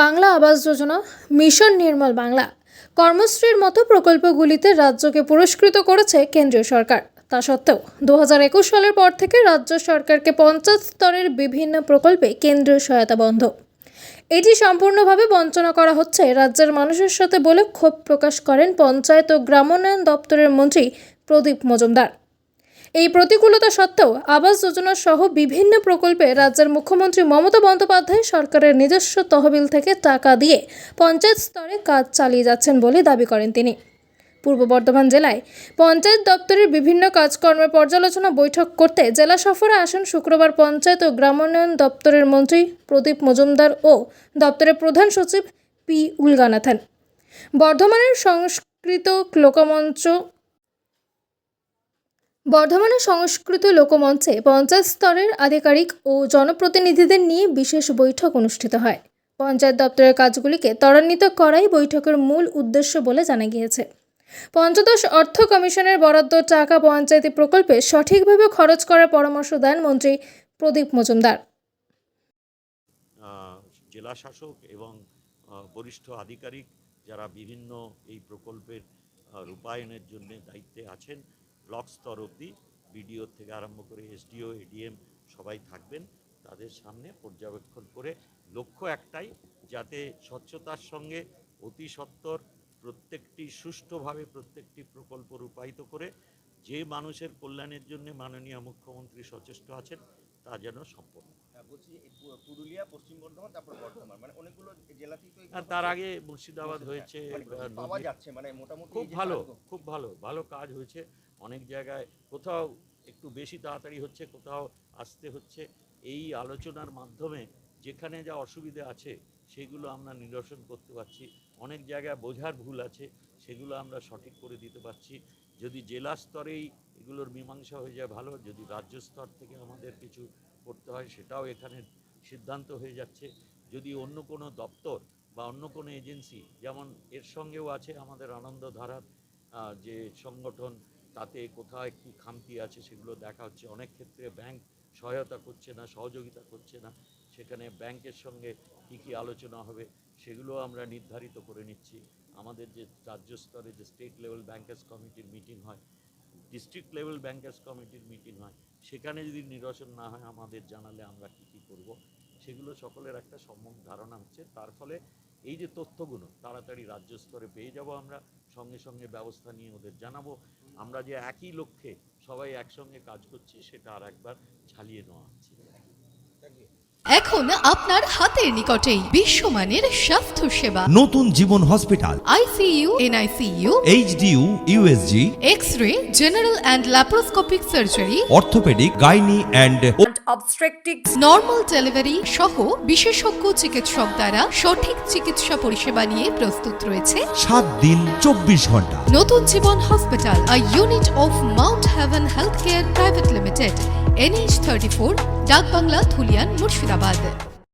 Bangla Awas Yojana, mission Nirmal Bangla কর্মশ্রীর মতো প্রকল্পগুলিতে রাজ্যকে পুরস্কৃত করেছে কেন্দ্রীয় সরকার। তা সত্ত্বেও দু সালের পর থেকে রাজ্য সরকারকে পঞ্চায়েত স্তরের বিভিন্ন প্রকল্পে কেন্দ্রীয় সহায়তা বন্ধ। এটি সম্পূর্ণভাবে বঞ্চনা করা হচ্ছে রাজ্যের মানুষের সাথে বলে ক্ষোভ প্রকাশ করেন পঞ্চায়েত ও গ্রামোন্নয়ন দপ্তরের মন্ত্রী প্রদীপ মজুমদার। এই প্রতিকূলতা সত্ত্বেও আবাস যোজনা সহ বিভিন্ন প্রকল্পে রাজ্যের মুখ্যমন্ত্রী মমতা বন্দ্যোপাধ্যায় সরকারের নিজস্ব তহবিল থেকে টাকা দিয়ে পঞ্চায়েত স্তরে কাজ চালিয়ে যাচ্ছেন বলে দাবি করেন তিনি। পূর্ব বর্ধমান জেলায় পঞ্চায়েত দপ্তরের বিভিন্ন কাজকর্মের পর্যালোচনা বৈঠক করতে জেলা সফরে আসেন শুক্রবার পঞ্চায়েত ও গ্রামোন্নয়ন দপ্তরের মন্ত্রী প্রদীপ মজুমদার ও দপ্তরের প্রধান সচিব পি উলগানাথন। বর্ধমানের সংস্কৃত লোকমঞ্চ বর্ধমানের সংস্কৃত লোকমঞ্চে পঞ্চায়েত স্তরের আধিকারিক ও জনপ্রতিনিধিদের নিয়ে বিশেষ বৈঠক অনুষ্ঠিত হয়। পঞ্চায়েত দপ্তরের কাজগুলিকে ত্বরান্বিত করাই বৈঠকের মূল উদ্দেশ্য বলে জানা গিয়েছে। পঞ্চদশ অর্থ কমিশনের বরাদ্দ টাকা পঞ্চায়েতি প্রকল্পে সঠিকভাবে খরচ করার পরামর্শ দেন মন্ত্রী প্রদীপ মজুমদার। জেলা শাসক এবং বরিষ্ঠ আধিকারিক যারা বিভিন্ন এই প্রকল্পের রূপায়ণের জন্য দায়িত্বে আছেন ব্লক স্তর অবধি বিডিও থেকে আরম্ভ করে এসডিও, এডিএম সবাই থাকবেন তাদের সামনে পর্যবেক্ষণ করে লক্ষ্য একটাই, যাতে স্বচ্ছতার সঙ্গে অতি সত্বর প্রত্যেকটি সুষ্ঠুভাবে প্রত্যেকটি প্রকল্প রূপায়িত করে যে মানুষের কল্যাণের জন্য মাননীয় মুখ্যমন্ত্রী সচেষ্ট আছেন, তা যেন সম্পন্ন হয়। পুরুলিয়া, পশ্চিম বর্ধমান, তারপর বর্ধমান মানে আর তার আগে মুর্শিদাবাদ হয়েছে মানে যাচ্ছে মানে খুব ভালো খুব ভালো ভালো কাজ হয়েছে। অনেক জায়গায় কোথাও একটু বেশি তাড়াতাড়ি হচ্ছে কোথাও আসতে হচ্ছে। এই আলোচনার মাধ্যমে যেখানে যা অসুবিধা আছে সেগুলো আমরা নিরসন করতে পারছি। অনেক জায়গায় বোঝার ভুল আছে সেগুলো আমরা সঠিক করে দিতে পারছি। যদি জেলা স্তরেই এগুলোর মীমাংসা হয়ে যায় ভালো যদি রাজ্য স্তর থেকে আমাদের কিছু করতে হয় সেটাও এখানে সিদ্ধান্ত হয়ে যাচ্ছে। যদি অন্য কোনো দপ্তর বা অন্য কোনো এজেন্সি, যেমন এর সঙ্গেও আছে আমাদের আনন্দধারার যে সংগঠন, তাতে কোথাও কি খামতি আছে সেগুলো দেখা হচ্ছে। অনেক ক্ষেত্রে ব্যাংক সহায়তা করছে না, সহযোগিতা করছে না। সেখানে ব্যাংকের সঙ্গে কী কী আলোচনা হবে, সেগুলো আমরা নির্ধারিত করে নিচ্ছি। আমাদের যে রাজ্য স্তরে যে স্টেট লেভেল ব্যাংকার্স কমিটির মিটিং হয় ডিস্ট্রিক্ট লেভেল ব্যাংকার্স কমিটির মিটিং হয়, সেখানে যদি নিরসন না হয়, আমাদের জানালে আমরা কী কী করব। সেগুলো সকলের একটা সম্যক ধারণা হচ্ছে। তার ফলে এই যে তথ্যগুলো তাড়াতাড়ি রাজ্য স্তরে পেয়ে যাব আমরা সঙ্গে সঙ্গে ব্যবস্থা নিয়ে ওদের জানাব। আমরা যে একই লক্ষ্যে সবাই একসঙ্গে কাজ করছি সেটা আর একবার ঝালিয়ে নেওয়া হচ্ছে। এখন আপনার হাতের নিকটেই বিশ্বমানের স্বাস্থ্য সেবা। Natun Jiban hospital. ICU NICU HDU USG X ray general and laparoscopic surgery orthopaedic gynae and normal delivery সহ বিশেষজ্ঞ চিকিৎসক দ্বারা সঠিক চিকিৎসা পরিষেবা নিয়ে প্রস্তুত রয়েছে। সাত দিন চব্বিশ ঘণ্টা। Natun Jiban hospital a unit of Mount Heaven health care private limited NH thirty four Dakbangla Thulian Murshidabad.